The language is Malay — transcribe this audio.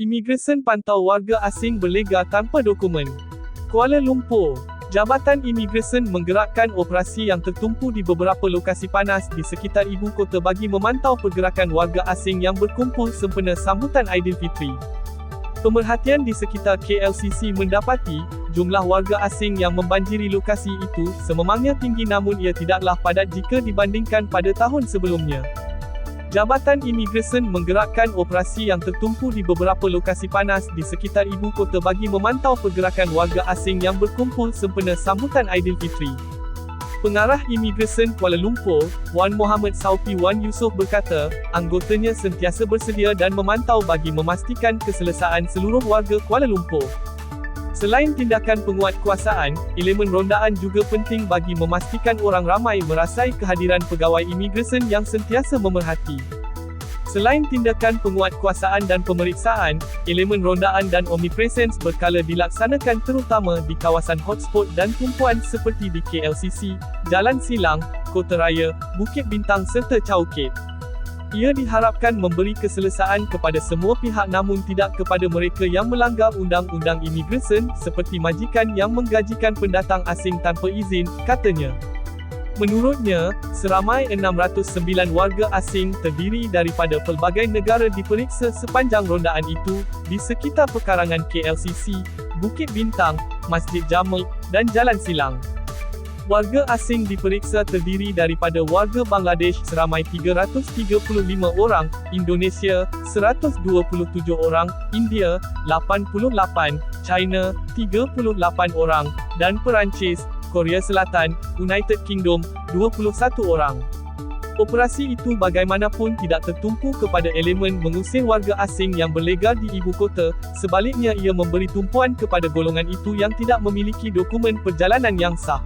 Imigresen pantau warga asing berlega tanpa dokumen. Kuala Lumpur, Jabatan Imigresen menggerakkan operasi yang tertumpu di beberapa lokasi panas di sekitar ibu kota bagi memantau pergerakan warga asing yang berkumpul sempena sambutan Aidilfitri. Pemerhatian di sekitar KLCC mendapati, jumlah warga asing yang membanjiri lokasi itu sememangnya tinggi namun ia tidaklah padat jika dibandingkan pada tahun sebelumnya. Jabatan Imigresen menggerakkan operasi yang tertumpu di beberapa lokasi panas di sekitar ibu kota bagi memantau pergerakan warga asing yang berkumpul sempena sambutan Aidilfitri. Pengarah Imigresen Kuala Lumpur, Wan Muhammad Saufi Wan Yusof berkata, anggotanya sentiasa bersedia dan memantau bagi memastikan keselesaan seluruh warga Kuala Lumpur. Selain tindakan penguatkuasaan, elemen rondaan juga penting bagi memastikan orang ramai merasai kehadiran pegawai imigresen yang sentiasa memerhati. Selain tindakan penguatkuasaan dan pemeriksaan, elemen rondaan dan omnipresence berkala dilaksanakan terutama di kawasan hotspot dan tumpuan seperti di KLCC, Jalan Silang, Kota Raya, Bukit Bintang serta Chowkit. Ia diharapkan memberi keselesaan kepada semua pihak namun tidak kepada mereka yang melanggar undang-undang imigresen, seperti majikan yang menggajikan pendatang asing tanpa izin, katanya. Menurutnya, seramai 609 warga asing terdiri daripada pelbagai negara diperiksa sepanjang rondaan itu, di sekitar pekarangan KLCC, Bukit Bintang, Masjid Jamal, dan Jalan Silang. Warga asing diperiksa terdiri daripada warga Bangladesh seramai 335 orang, Indonesia 127 orang, India 88, China 38 orang, dan Perancis, Korea Selatan, United Kingdom 21 orang. Operasi itu bagaimanapun tidak tertumpu kepada elemen mengusir warga asing yang berlegar di ibu kota, sebaliknya ia memberi tumpuan kepada golongan itu yang tidak memiliki dokumen perjalanan yang sah.